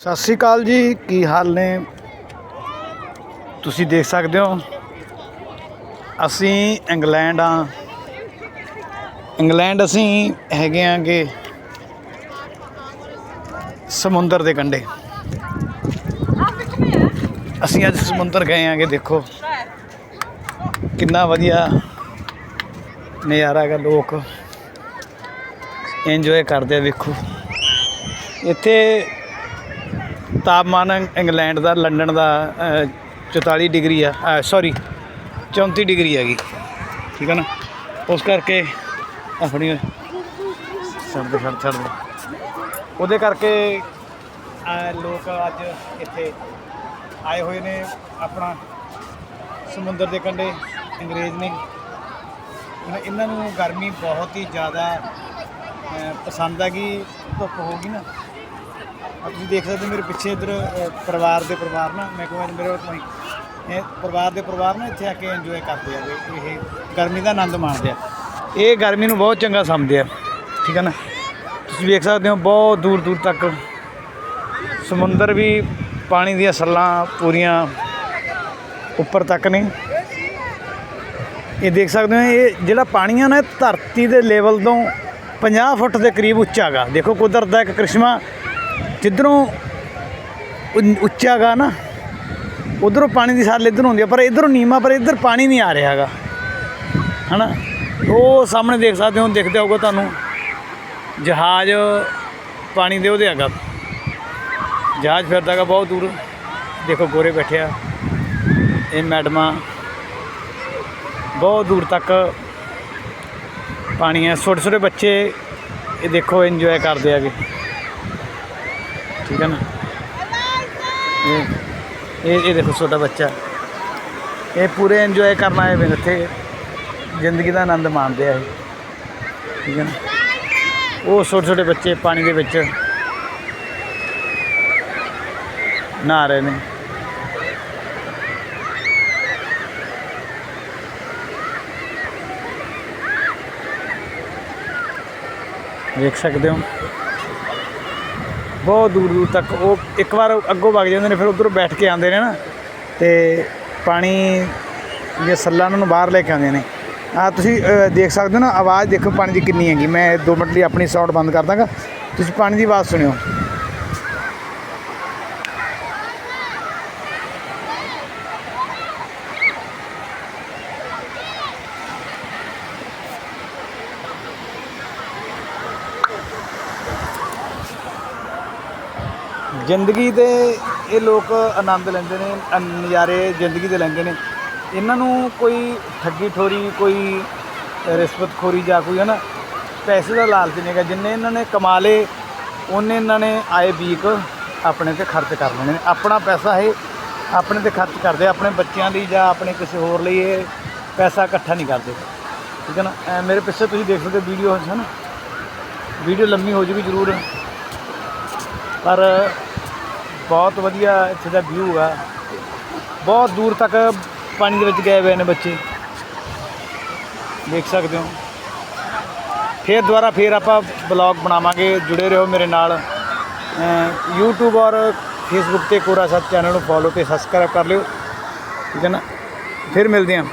ਸਤਿ ਸ੍ਰੀ ਅਕਾਲ ਜੀ, ਕੀ ਹਾਲ ਨੇ? ਤੁਸੀਂ ਦੇਖ ਸਕਦੇ ਹੋ, ਅਸੀਂ ਇੰਗਲੈਂਡ ਆ ਇੰਗਲੈਂਡ ਅਸੀਂ ਹੈਗੇ ਆਂਗੇ ਸਮੁੰਦਰ ਦੇ ਕੰਢੇ। ਅਸੀਂ ਅੱਜ ਸਮੁੰਦਰ ਗਏ ਆਂਗੇ ਦੇਖੋ। ਕਿੰਨਾ ਵਧੀਆ ਨਜ਼ਾਰਾ ਹੈਗਾ ਲੋਕ। ਇੰਜੋਏ ਕਰਦੇ ਆ, ਵੇਖੋ। ਇੱਥੇ ਤਾਪਮਾਨ ਇੰਗਲੈਂਡ ਦਾ ਲੰਡਨ ਦਾ ਅ, 44 ਡਿਗਰੀ ਆ ਸੌਰੀ 34 ਡਿਗਰੀ ਹੈਗੀ। ਠੀਕ ਹੈ ਨਾ? ਉਸ ਕਰਕੇ ਆਪਣੀ ਛੱਡ ਦੇ ਛੱਡ ਛੱਡ ਉਹਦੇ ਕਰਕੇ ਲੋਕ ਅੱਜ ਇੱਥੇ ਆਏ ਹੋਏ ਨੇ ਆਪਣਾ ਸਮੁੰਦਰ ਦੇ ਕੰਢੇ ਅੰਗਰੇਜ਼ ਨੇ। ਇਹਨਾਂ- ਨੂੰ ਗਰਮੀ ਬਹੁਤ ਹੀ ਜ਼ਿਆਦਾ ਪਸੰਦ ਹੈਗੀ ਧੁੱਪ ਹੋਗੀ ਨਾ। ਆ ਤੁਸੀਂ ਦੇਖ ਸਕਦੇ ਹੋ ਮੇਰੇ ਪਿੱਛੇ ਇਧਰ ਪਰਿਵਾਰ ਦੇ ਪਰਿਵਾਰ ਨਾ, ਮੈਂ ਕਹਾਂ ਮੇਰੇ ਕੋਈ ਇਹ ਪਰਿਵਾਰ ਦੇ ਪਰਿਵਾਰ ਨਾ ਇੱਥੇ ਆ ਕੇ ਇੰਜੋਏ ਕਰਦੇ ਆ ਇਹ ਗਰਮੀ ਦਾ ਆਨੰਦ ਮਾਣਦੇ ਆ। ਇਹ ਗਰਮੀ ਨੂੰ ਬਹੁਤ ਚੰਗਾ ਸਮਝਦੇ ਆ, ਠੀਕ ਹੈ ਨਾ? ਤੁਸੀਂ ਵੇਖ ਸਕਦੇ ਹੋ ਬਹੁਤ ਦੂਰ ਦੂਰ ਤੱਕ ਸਮੁੰਦਰ ਵੀ ਪਾਣੀ ਦੀਆਂ ਸੱਲਾਂ ਪੂਰੀਆਂ ਉੱਪਰ ਤੱਕ ਨੇ। ਇਹ ਦੇਖ ਸਕਦੇ ਹੋ, ਇਹ ਜਿਹੜਾ ਪਾਣੀ ਆ ਨਾ, ਇਹ ਧਰਤੀ ਦੇ ਲੈਵਲ ਤੋਂ 50 ਫੁੱਟ ਦੇ ਕਰੀਬ ਉੱਚਾ ਹੈਗਾ ਦੇਖੋ ਕੁਦਰਤ ਦਾ ਇੱਕ ਕ੍ਰਿਸ਼ਮਾ ਜਿੱਧਰੋਂ ਉ- ਉੱਚਾ ਹੈਗਾ ਨਾ, ਉਧਰੋਂ ਪਾਣੀ ਦੀ ਸੱਲ ਇੱਧਰ ਹੁੰਦੀ ਆ, ਪਰ ਇਧਰੋਂ ਨੀਮਾ ਪਰ ਇੱਧਰ ਪਾਣੀ ਨਹੀਂ ਆ ਰਿਹਾ ਹੈਗਾ ਹਨਾ? ਉਹ ਸਾਹਮਣੇ ਦੇਖ ਸਕਦੇ ਹੋ, ਦਿਖਦਾ ਹੋਊਗਾ ਤੁਹਾਨੂੰ। ਜਹਾਜ਼ ਪਾਣੀ ਦੇ ਉਹਦੇ ਹੈਗਾ। ਜਹਾਜ਼ ਫਿਰਦਾ ਹੈਗਾ ਬਹੁਤ ਦੂਰ। ਦੇਖੋ ਗੋਰੇ ਬੈਠੇ ਆ। ਇਹ ਮੈਡਮਾਂ ਬਹੁਤ ਦੂਰ ਤੱਕ ਪਾਣੀ ਹੈ ਛੋਟੇ ਛੋਟੇ ਬੱਚੇ, ਇਹ ਦੇਖੋ ਇੰਜੋਏ ਕਰਦੇ ਆਗੇ ਠੀਕ ਹੈ ਨਾ? ਇਹ ਇਹ ਇਹ ਦੇਖੋ ਛੋਟਾ ਬੱਚਾ। ਇਹ ਪੂਰੇ ਇੰਜੋਏ ਕਰਨ ਆਏ ਵੇ ਇੱਥੇ। ਜ਼ਿੰਦਗੀ ਦਾ ਆਨੰਦ ਮਾਣਦੇ ਆ ਇਹ। ਠੀਕ ਹੈ ਨਾ? ਉਹ ਛੋਟੇ ਛੋਟੇ ਬੱਚੇ ਪਾਣੀ ਦੇ ਵਿੱਚ ਨਹਾ ਰਹੇ ਨੇ। ਵੇਖ ਸਕਦੇ ਹੋ? ਬਹੁਤ ਦੂਰ ਦੂਰ ਤੱਕ ਉਹ ਇੱਕ ਵਾਰ ਅੱਗੋਂ ਵਗ ਜਾਂਦੇ ਨੇ, ਫਿਰ ਉਧਰੋਂ ਬੈਠ ਕੇ ਆਉਂਦੇ ਨੇ ਨਾ। ਤੇ ਪਾਣੀ ਦੀਆਂ ਸੱਲਾਂ ਉਹਨਾਂ ਨੂੰ ਬਾਹਰ ਲੈ ਕੇ ਆਉਂਦੇ ਨੇ। ਆ ਤੁਸੀਂ ਦੇਖ ਸਕਦੇ ਹੋ ਨਾ, ਆਵਾਜ਼ ਦੇਖੋ, ਪਾਣੀ ਦੀ ਕਿੰਨੀ ਹੈਗੀ। ਮੈਂ 2 ਮਿੰਟ ਲਈ ਆਪਣੀ ਸਾਊਂਡ ਬੰਦ ਕਰ ਦਾਂਗਾ ਤੁਸੀਂ ਪਾਣੀ ਦੀ ਆਵਾਜ਼ ਸੁਣਿਓ। ਜ਼ਿੰਦਗੀ ਦੇ ਇਹ ਲੋਕ ਆਨੰਦ ਲੈਂਦੇ ਨੇ ਅ- ਨਜ਼ਾਰੇ ਜ਼ਿੰਦਗੀ ਦੇ ਲੈਂਦੇ ਨੇ। ਇਹਨਾਂ ਨੂੰ ਕੋਈ ਠੱਗੀ ਠੋਰੀ, ਕੋਈ ਰਿਸ਼ਵਤਖੋਰੀ ਜਾਂ ਕੋਈ ਹੈ ਨਾ ਪੈਸੇ ਦਾ ਲਾਲਚ ਨਹੀਂ ਹੈਗਾ। ਜਿੰਨੇ ਇਹਨਾਂ ਨੇ ਕਮਾ ਲਏ ਉਹਨੇ ਇਹਨਾਂ ਨੇ ਆਏ ਵੀਕ ਆਪਣੇ ਤੇ ਖਰਚ ਕਰ ਲੈਣੇ ਨੇ। ਆਪਣਾ ਪੈਸਾ ਇਹ ਆਪਣੇ ਤੇ ਖਰਚ ਕਰਦੇ ਆਪਣੇ ਬੱਚਿਆਂ ਲਈ ਜਾਂ ਆਪਣੇ ਕਿਸੇ ਹੋਰ ਲਈ ਇਹ ਪੈਸਾ ਇਕੱਠਾ ਨਹੀਂ ਕਰਦੇ। ਠੀਕ ਹੈ ਨਾ? ਐ ਮੇਰੇ ਪਿੱਛੇ ਤੁਸੀਂ ਦੇਖ ਸਕਦੇ ਵੀਡੀਓ ਹੈ ਨਾ ਵੀਡੀਓ ਲੰਮੀ ਹੋ ਜੂਗੀ ਜ਼ਰੂਰ। ਪਰ ਬਹੁਤ ਵਧੀਆ ਇੱਥੇ ਦਾ ਵਿਊ ਆ। ਬਹੁਤ ਦੂਰ ਤੱਕ ਪਾਣੀ ਦੇ ਵਿੱਚ ਗਏ ਹੋਏ ਨੇ ਬੱਚੇ। ਦੇਖ ਸਕਦੇ ਹੋ। ਫੇਰ ਦੁਬਾਰਾ ਫੇਰ ਆਪਾਂ ਬਲੌਗ ਬਣਾਵਾਂਗੇ। ਜੁੜੇ ਰਹੋ ਮੇਰੇ ਨਾਲ। ਅਮ YouTube ਔਰ Facebook ਤੇ ਕੋਰਾ ਸੱਤ ਚੈਨਲ ਨੂੰ ਫੋਲੋ ਤੇ ਸਬਸਕ੍ਰਾਈਬ ਕਰ ਲਿਓ। ਠੀਕ ਹੈ ਨਾ? ਫਿਰ ਮਿਲਦੇ ਹਾਂ।